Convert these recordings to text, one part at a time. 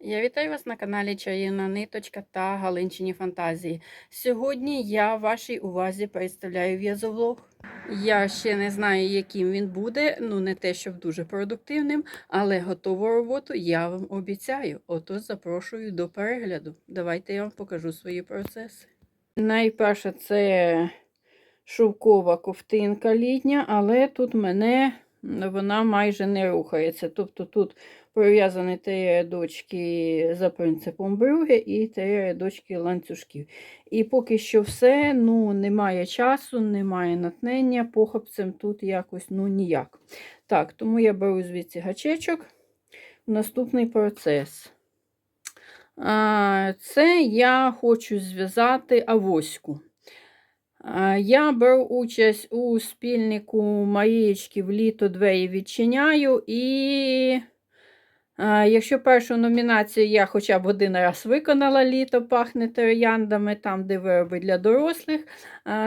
Я вітаю вас на каналі Чарівна Ниточка та Галинчині Фантазії. Сьогодні я вашій увазі представляю в'язовлог. Я ще не знаю, яким він буде, ну не те, щоб дуже продуктивним, але готову роботу я вам обіцяю. Отож запрошую до перегляду. Давайте я вам покажу свої процеси. Найперше це шовкова ковтинка літня, але тут мене вона майже не рухається. Тобто тут пров'язані три рядочки за принципом брюги і три рядочки ланцюжків. І поки що все, ну, немає часу, немає натнення, похопцем тут якось ну, ніяк. Так, тому я беру звідси гачечок. Наступний процес. Це я хочу зв'язати авоську. Я беру участь у спільнику Марієчки в літо двері відчиняю і. Якщо першу номінацію я хоча б один раз виконала літо, пахне трояндами, там, де вироби для дорослих,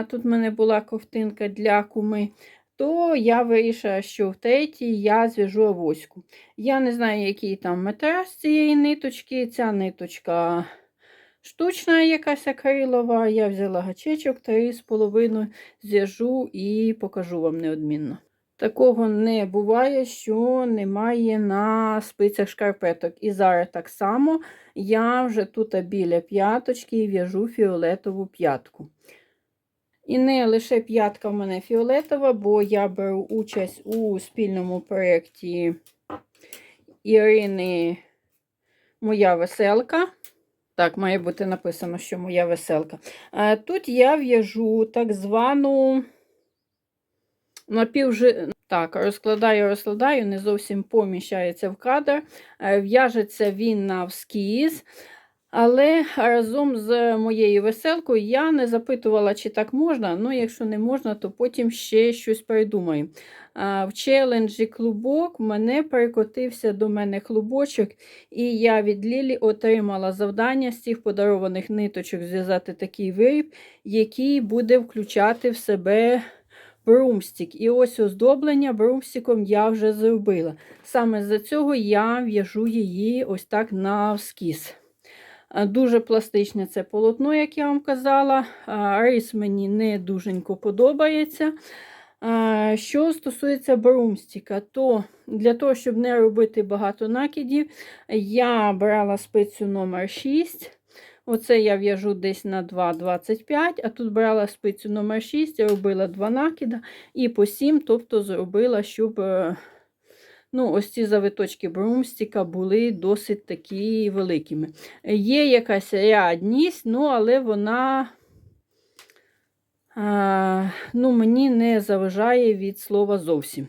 тут в мене була ковтинка для куми, то я вирішила, що в третій я зв'яжу авоську. Я не знаю, який там метраж цієї ниточки. Ця ниточка штучна, якась акрилова. Я взяла гачечок 3,5 зв'яжу і покажу вам неодмінно. Такого не буває, що немає на спицях шкарпеток. І зараз так само я вже тут біля п'яточки в'яжу фіолетову п'ятку. І не лише п'ятка в мене фіолетова, бо я беру участь у спільному проєкті Ірини Моя веселка. Так, має бути написано, що моя веселка. Тут я в'яжу так звану напівжи... Так, розкладаю, розкладаю, не зовсім поміщається в кадр. Е, в'яжеться він навскіз. Але разом з моєю веселкою я не запитувала, чи так можна. Ну, якщо не можна, то потім ще щось придумаю. В челенджі клубок мене перекотився до мене клубочок, і я від Лілі отримала завдання з цих подарованих ниточок зв'язати такий виріб, який буде включати в себе брумстик. І ось оздоблення брумстиком я вже зробила. Саме за цього я в'яжу її ось так навскіз. Дуже пластичне це полотно, як я вам казала. Рис мені не дуженько подобається. Що стосується брумстика, то для того, щоб не робити багато накидів, я брала спицю номер 6 Оце я в'яжу десь на 2,25, а тут брала спицю номер 6 робила 2 накида і по 7, тобто зробила, щоб е, ну, ось ці завиточки брумстика були досить такі великими. Є якась рядність, ну, але вона а, ну, мені не заважає від слова зовсім.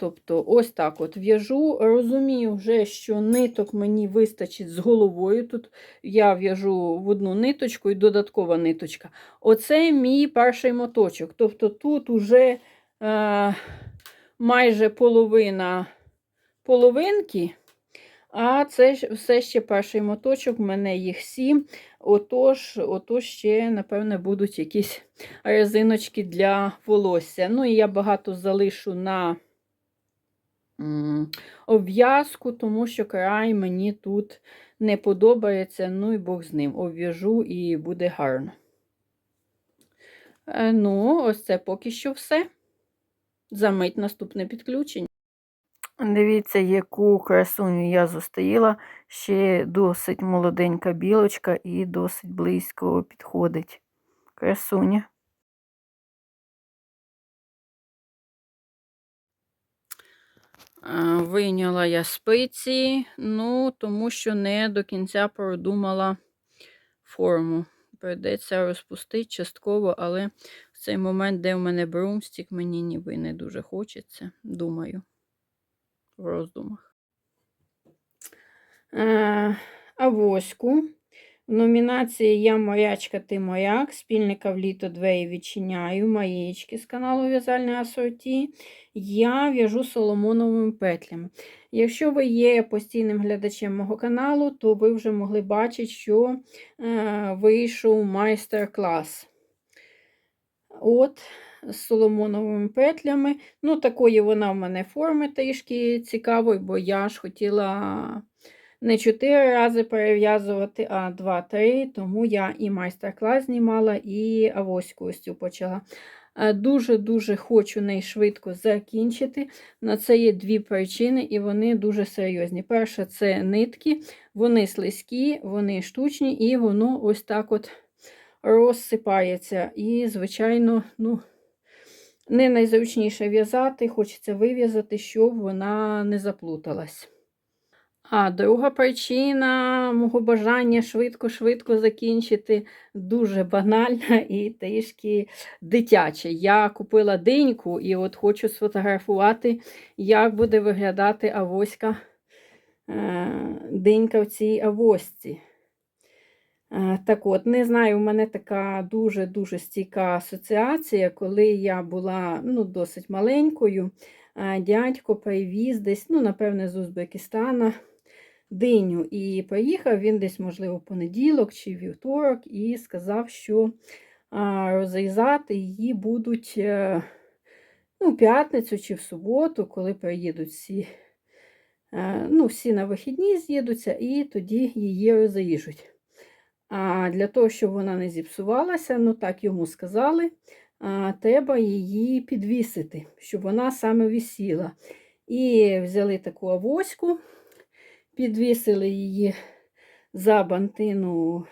Тобто, ось так от в'яжу. Розумію вже, що ниток мені вистачить з головою. Тут я в'яжу в одну ниточку і додаткова ниточка. Оце мій перший моточок. Тобто тут уже е, майже половина половинки, а це все ще перший моточок, в мене їх сім. Отож, отож ще, напевне, будуть якісь резиночки для волосся. Ну і я багато залишу на обв'язку, тому що край мені тут не подобається, ну і Бог з ним. Обв'яжу і буде гарно. Е, ну, ось це поки що все. Замить наступне підключення. Дивіться, яку красуню я зустріла. Ще досить молоденька білочка і досить близько підходить. Красуня. Вийняла я спиці, ну, тому що не до кінця продумала форму. Придеться розпустити частково, але в цей момент, де в мене брумстик, мені ніби не дуже хочеться, думаю, в роздумах. Е, Авоську номінації Я морячка, ти моряк, спільника в літо двері відчиняю, маєчки з каналу В'язальне Асорті. Я в'яжу соломоновими петлями. Якщо ви є постійним глядачем мого каналу, то ви вже могли бачити, що е, вийшов майстер-клас. От, з соломоновими петлями. Ну, такої вона в мене форми трішки цікавої, бо я ж хотіла не 4 рази перев'язувати, а 2-3, тому я і майстер-клас знімала, і авоську ось цю почала. Е, Дуже-дуже хочу неї швидко закінчити. На це є дві причини, і вони дуже серйозні. Перша це нитки, вони слизькі, вони штучні, і воно ось так от розсипається. І, звичайно, ну, не найзручніше в'язати, хочеться вив'язати, щоб вона не заплуталась. А друга причина мого бажання швидко-швидко закінчити дуже банальна і трішки дитяча. Я купила диньку і от хочу сфотографувати, як буде виглядати авоська е, динька в цій авоські. Е, Так от, не знаю, у мене така дуже-дуже стійка асоціація, коли я була ну, досить маленькою, дядько привіз десь, ну, напевне, з Узбекистана диню. І приїхав він десь, можливо, в понеділок чи вівторок, і сказав, що розрізати її будуть е, ну, п'ятницю чи в суботу, коли приїдуть всі. е, Ну, всі на вихідні з'їдуться, і тоді її розріжуть. А для того, щоб вона не зіпсувалася, ну так йому сказали, треба її підвісити, щоб вона саме висіла. І взяли таку авоську, підвісили її за бантину в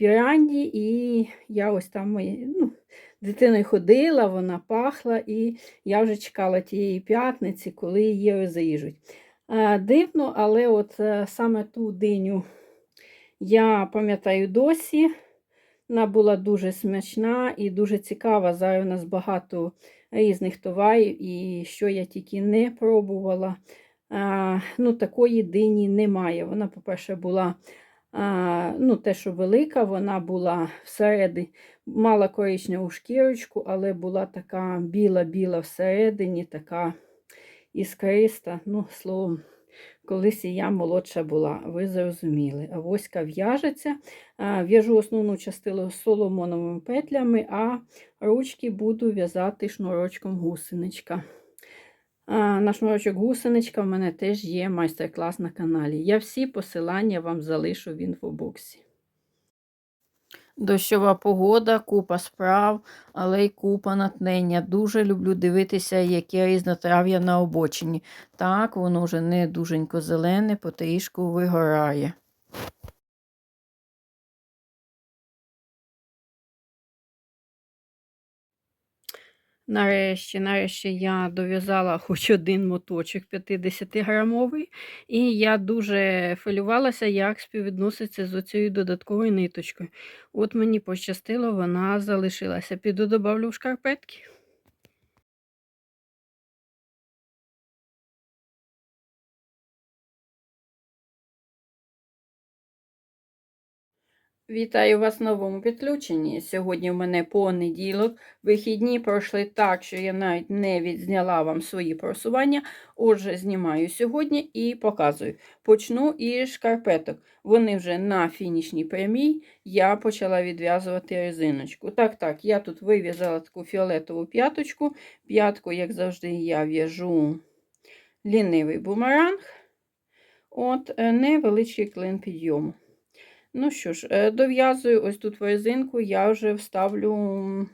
віранді, і я ось там ну, дитиною ходила, вона пахла, і я вже чекала тієї п'ятниці, коли її розріжуть. А, Дивно, але от е, саме ту диню. Я пам'ятаю досі, вона була дуже смачна і дуже цікава. Зараз у нас багато різних товарів, і що я тільки не пробувала. Ну, Такої дині немає. Вона, по-перше, була ну, те, що велика, вона була всередині, мала коричневу шкірочку, але була така біла-біла всередині, така іскриста. Ну, словом, Колись і я молодша була, ви зрозуміли. Авоська в'яжеться. В'яжу основну частину соломоновими петлями, а ручки буду в'язати шнурочком гусеничка. А, На шнурочок гусеничка в мене теж є майстер-клас на каналі. Я всі посилання вам залишу в інфобоксі. Дощова погода, купа справ, але й купа натнення. Дуже люблю дивитися, яке різнотрав'я на обочині. Так, воно вже не дуженько зелене, потрішку вигорає. Нарешті, нарешті я дов'язала хоч один моточок 50-грамовий, і я дуже хвилювалася, як співвідноситься з оцією додатковою ниточкою. От мені пощастило, вона залишилася. Піду добавлю в шкарпетки. Вітаю вас в новому підключенні. Сьогодні в мене понеділок. Вихідні пройшли так, що я навіть не відзняла вам свої просування. Отже, знімаю сьогодні і показую. Почну із шкарпеток. Вони вже на фінішній прямій. Я почала відв'язувати резиночку. Так, так, я тут вив'язала таку фіолетову п'яточку. П'ятку, як завжди, я в'яжу лінивий бумеранг. От, е, невеличкий клин підйому. Ну що ж, е, дов'язую ось тут резинку, я вже вставлю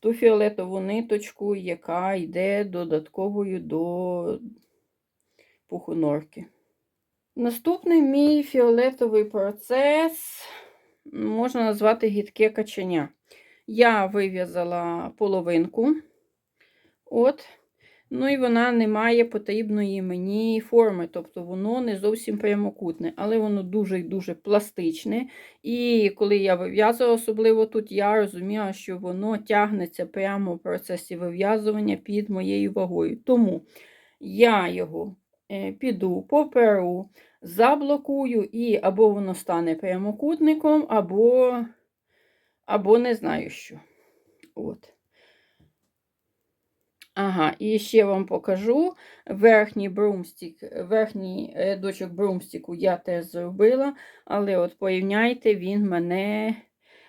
ту фіолетову ниточку, яка йде додатковою до пухонорки. Наступний мій фіолетовий процес можна назвати гідке каченя. Я вив'язала половинку. От. Ну і вона не має потрібної мені форми, тобто воно не зовсім прямокутне, але воно дуже і дуже пластичне. І коли я вив'язувала, особливо тут, я розуміла, що воно тягнеться прямо в процесі вив'язування під моєю вагою. Тому я його е, піду, поперу, заблокую, і або воно стане прямокутником, або, або не знаю що. От. Ага, і ще вам покажу верхній брумстик, верхній рядочок брумстику я теж зробила, але от порівняйте, він мене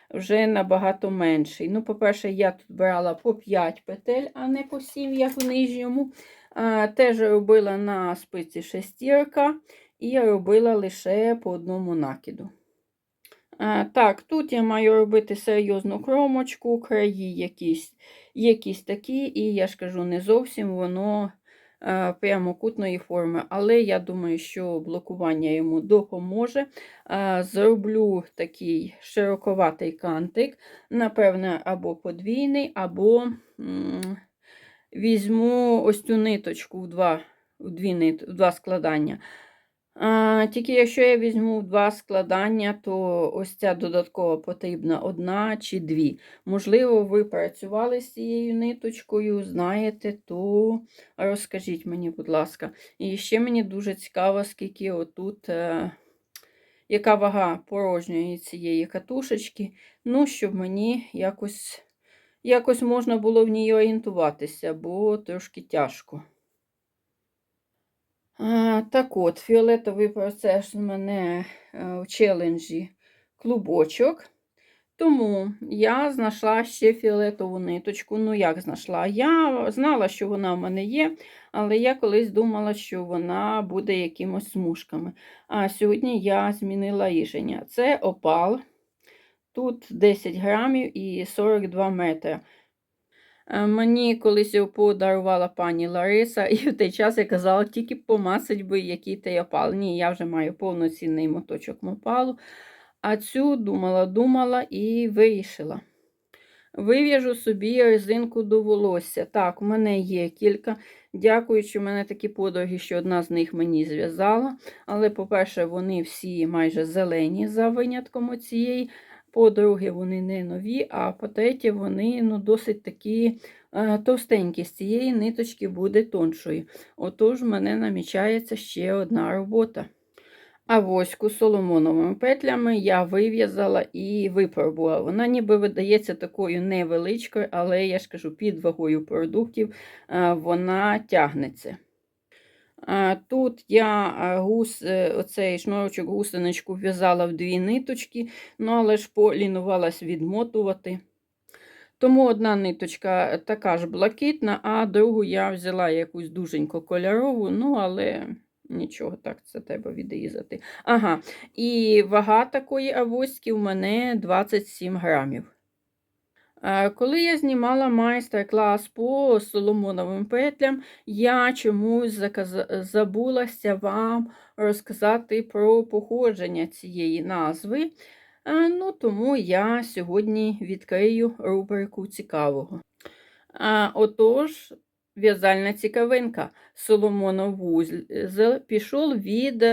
вже набагато менший. Ну, по-перше, я тут брала по 5 петель, а не по 7, як в нижньому. А, Теж робила на спиці шестірка. і робила лише по одному накиду. А, так, тут я маю робити серйозну кромочку, краї якісь, якісь такі, і я ж кажу, не зовсім воно е, прямокутної форми. Але я думаю, що блокування йому допоможе. Е, зроблю такий широковатий кантик, напевне, або подвійний, або візьму ось цю ниточку в два, в дві в два складання. Тільки якщо я візьму два складання, то ось ця додаткова потрібна одна чи дві. Можливо, ви працювали з цією ниточкою, знаєте, то розкажіть мені, будь ласка. І ще мені дуже цікаво, скільки отут, е, яка вага порожньої цієї катушечки, ну, щоб мені якось, якось можна було в ній орієнтуватися, бо трошки тяжко. Так от, фіолетовий процес у мене е, в челенджі клубочок. Тому я знайшла ще фіолетову ниточку. Ну, як знайшла? Я знала, що вона в мене є, але я колись думала, що вона буде якимось смужками. А сьогодні я змінила рішення. Це опал. Тут 10 грамів і 42 метри. Е, Мені колись його подарувала пані Лариса, і в той час я казала, тільки помасить би який той опал. Ні, я вже маю повноцінний моточок мопалу. А цю думала, думала і вирішила. Вив'яжу собі резинку до волосся. Так, у мене є кілька. Дякуючи, у мене такі подруги, що одна з них мені зв'язала. Але, по-перше, вони всі майже зелені за винятком цієї. По-друге, вони не нові, а по-третє, вони ну, досить такі е, товстенькі. З цієї ниточки буде тоншою. Отож, в мене намічається ще одна робота. А воську соломоновими петлями я вив'язала і випробувала. Вона ніби видається такою невеличкою, але я ж кажу, під вагою продуктів е, вона тягнеться. Тут я гус, е, оцей шнурочок гусеничку в'язала в дві ниточки, ну але ж полінувалась відмотувати. Тому одна ниточка така ж блакитна, а другу я взяла якусь дуженько кольорову, ну але нічого, так, це треба відрізати. Ага, і вага такої авоськи в мене 27 грамів. Е, Коли я знімала майстер-клас по соломоновим петлям, я чомусь забулася вам розказати про походження цієї назви. Е, Ну, тому я сьогодні відкрию рубрику цікавого. Е, Отож, в'язальна цікавинка. Соломонов вузел пішов від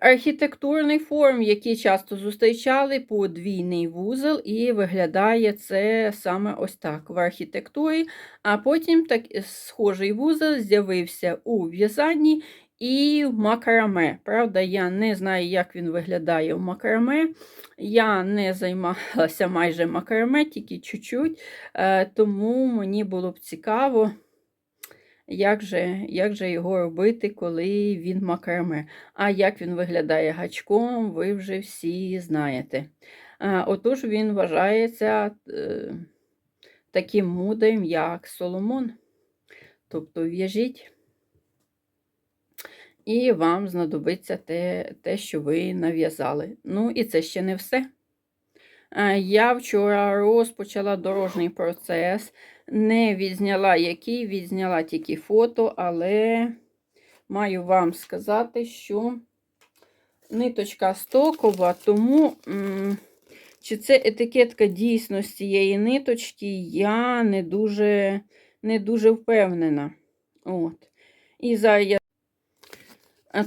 е, архітектурний форм, які часто зустрічали подвійний вузол, і виглядає це саме ось так в архітектурі. А потім так, схожий вузол з'явився у в'язанні і в макраме. Правда, я не знаю, як він виглядає в макраме. Я не займалася майже макраме, тільки чуть-чуть, е, тому мені було б цікаво. Як же, як же його робити, коли він макраме? А як він виглядає гачком, ви вже всі знаєте. Отож, він вважається е, таким мудрим, як Соломон. Тобто в'яжіть, і вам знадобиться те, те, що ви нав'язали. Ну, і це ще не все. Я вчора розпочала дорожній процес. Не відзняла який, відзняла тільки фото, але маю вам сказати, що ниточка стокова, тому чи це етикетка дійсно з цієї ниточки, я не дуже не дуже впевнена. От. І я.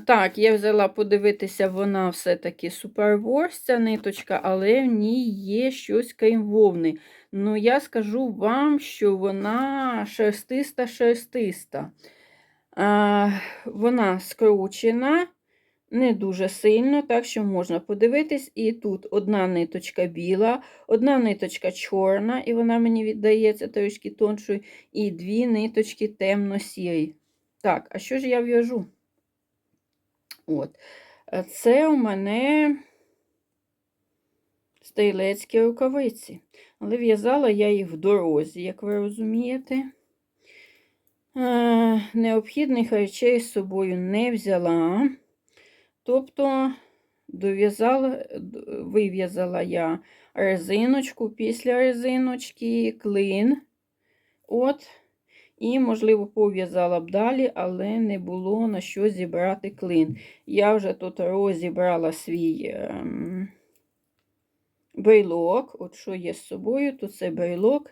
Так, я взяла подивитися, вона все-таки суперворс, ця ниточка, але в ній є щось крім вовни. Ну, я скажу вам, що вона шерстиста-шерстиста. Вона скручена, не дуже сильно, так що можна подивитись. І тут одна ниточка біла, одна ниточка чорна, і вона мені віддається трішки тоншою, і дві ниточки темно-сірі. Так, а що ж я в'яжу? От. Це у мене стрілецькі рукавиці. Але в'язала я їх в дорозі, як ви розумієте. Е, Необхідних речей з собою не взяла. Тобто дов'язала, вив'язала я резиночку, після резиночки, клин. От. І, можливо, пов'язала б далі, але не було на що зібрати клин. Я вже тут розібрала свій ем, брелок. От що є з собою, то це брелок.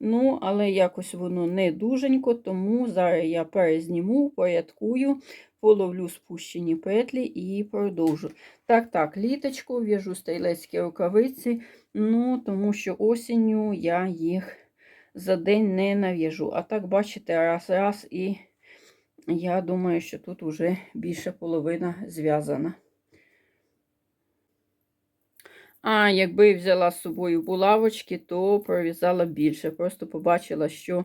Ну, але якось воно не дуженько, тому зараз я перезніму, порядкую, половлю спущені петлі і продовжу. Так, так, літочку, в'яжу стрілецькі рукавиці, ну, тому що осінню я їх за день не нав'яжу. А так, бачите, раз-раз, і я думаю, що тут вже більше половина зв'язана. А якби взяла з собою булавочки, то пров'язала більше. Просто побачила, що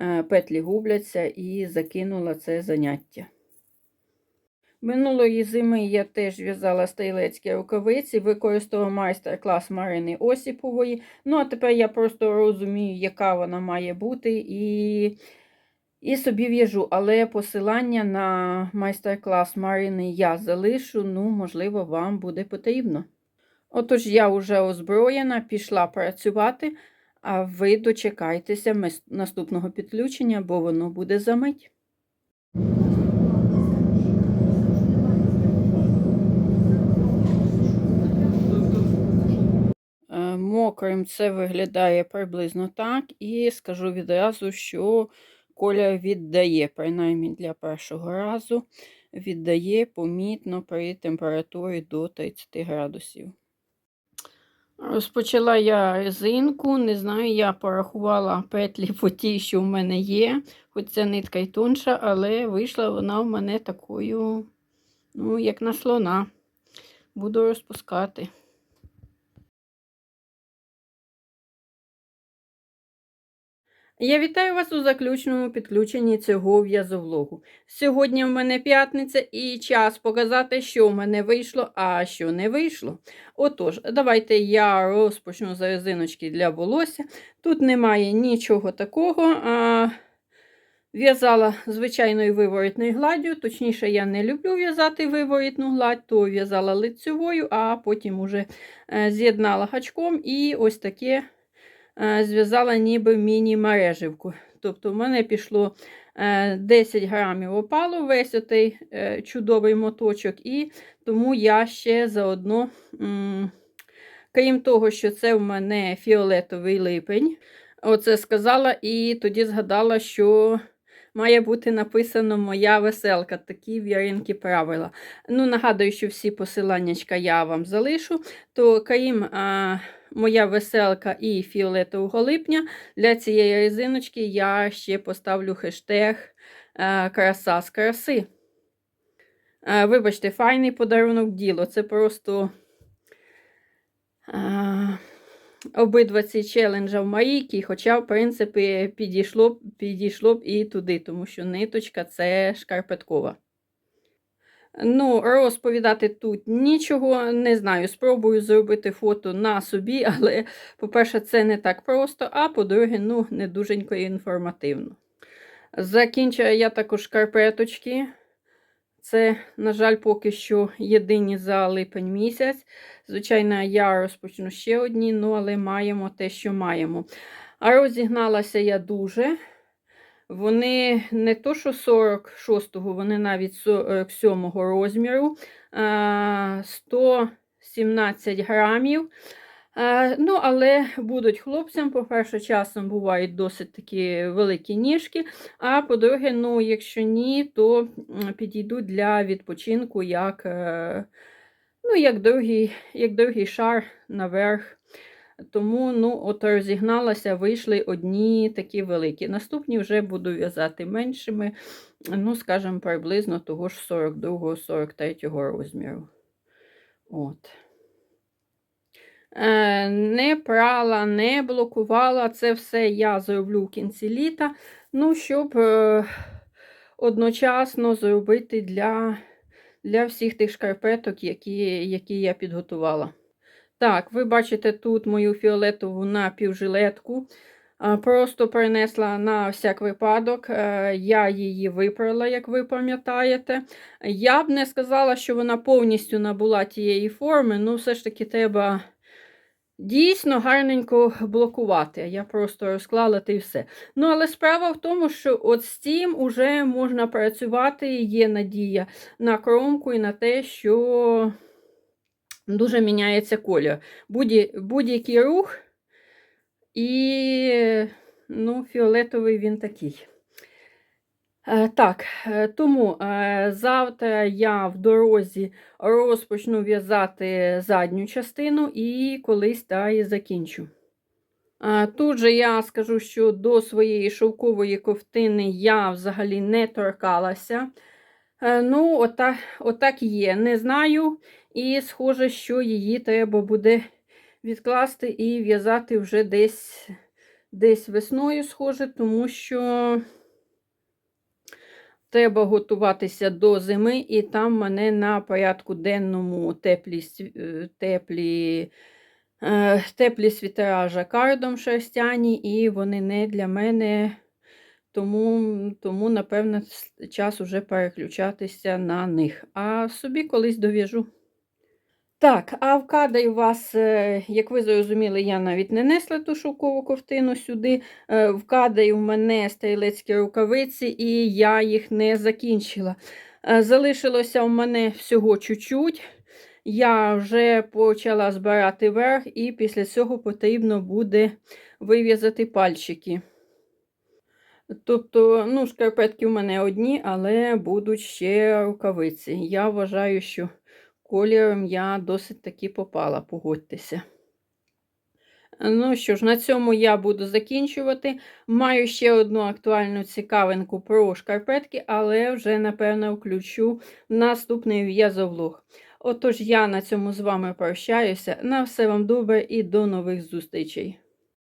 е, петлі губляться і закинула це заняття. Минулої зими я теж в'язала стрілецькі рукавиці, використала майстер-клас Марини Осіпової. Ну, а тепер я просто розумію, яка вона має бути, і, і собі в'яжу. Але посилання на майстер-клас Марини я залишу, ну, можливо, вам буде потрібно. Отож, я вже озброєна, пішла працювати, а ви дочекайтеся наступного підключення, бо воно буде за мить. Е, Мокрим це виглядає приблизно так, і скажу відразу, що колір віддає, принаймні для першого разу, віддає помітно при температурі до 30 градусів. Розпочала я резинку, не знаю, я порахувала петлі по тій, що в мене є, хоч ця нитка й тонша, але вийшла вона в мене такою, ну, як на слона. Буду розпускати. Я вітаю вас у заключному підключенні цього в'язовлогу. Сьогодні в мене п'ятниця і час показати, що в мене вийшло, а що не вийшло. Отож, давайте я розпочну з резиночки для волосся. Тут немає нічого такого. А... В'язала звичайною виворітною гладдю, точніше, я не люблю в'язати виворітну гладь, то в'язала лицьовою, а потім уже е, з'єднала гачком і ось таке зв'язала ніби міні-мереживку. Тобто, в мене пішло е, 10 грамів опалу, весь отей е, чудовий моточок, і тому я ще заодно, крім того, що це в мене фіолетовий липень, оце сказала, і тоді згадала, що. Має бути написано Моя веселка, такі в Яринки правила. Ну, нагадую, що всі посиланнячка я вам залишу. То крім а, Моя веселка і фіолетового липня, для цієї резиночки я ще поставлю хештег Краса з краси. Вибачте, файний подарунок діло. Це просто. А, обидва ці челенджа в Марійки, хоча, в принципі, підійшло, підійшло б і туди, тому що ниточка це шкарпеткова. Ну, розповідати тут нічого не знаю. Спробую зробити фото на собі, але, по-перше, це не так просто, а по-друге, ну, не дуженько інформативно. Закінчила я також шкарпеточки. Це, на жаль, поки що єдині за липень місяць. Звичайно, я розпочну ще одні, ну, але маємо те, що маємо. А розігналася я дуже. Вони не то, що 46-го, вони навіть 47-го розміру, 117 грамів. Ну, але будуть хлопцям, по-перше, часом бувають досить такі великі ніжки. А по-друге, ну, якщо ні, то підійдуть для відпочинку як, е, ну, як, другий, як другий шар наверх. Тому ну, от розігналася, вийшли одні такі великі. Наступні вже буду в'язати меншими, ну, скажімо, приблизно того ж 42-43 розміру. От. Е, Не прала, не блокувала. Це все я зроблю в кінці літа. Ну, щоб е, одночасно зробити для, для всіх тих шкарпеток, які, які я підготувала. Так, ви бачите тут мою фіолетову напівжилетку. Просто принесла на всяк випадок. Е, Я її випрала, як ви пам'ятаєте. Я б не сказала, що вона повністю набула тієї форми, ну все ж таки треба дійсно гарненько блокувати. Я просто розклала та й все. Ну, але справа в тому, що от з цим уже можна працювати, є надія на кромку і на те, що дуже міняється колір. Будь- Будь-який рух. І ну, фіолетовий він такий. Е, Так, е, тому е, завтра я в дорозі розпочну в'язати задню частину і колись та і закінчу. Тут же я скажу, що до своєї шовкової ковтини я взагалі не торкалася. Е, Ну, отак, отак є. Не знаю. І схоже, що її треба буде відкласти і в'язати вже десь, десь весною, схоже, тому що треба готуватися до зими, і там мене на порядку денному теплі, е, теплі, е, теплі світера жакардом шерстяні, і вони не для мене. Тому, тому напевно, час уже переключатися на них. А собі колись дов'яжу. Так, а в кадрі у вас, е, як ви зрозуміли, я навіть не несла ту шовкову ковтину сюди. Е, В кадрі у мене стрілецькі рукавиці, і я їх не закінчила. Е, Залишилося у мене всього чуть-чуть. Я вже почала збирати верх, і після цього потрібно буде вив'язати пальчики. Тобто, ну, шкарпетки в мене одні, але будуть ще рукавиці. Я вважаю, що кольором я досить таки попала, погодьтеся. Ну що ж, на цьому я буду закінчувати. Маю ще одну актуальну цікавинку про шкарпетки, але вже, напевно, включу наступний в'язовлог. Отож, я на цьому з вами прощаюся. На все вам добре і до нових зустрічей!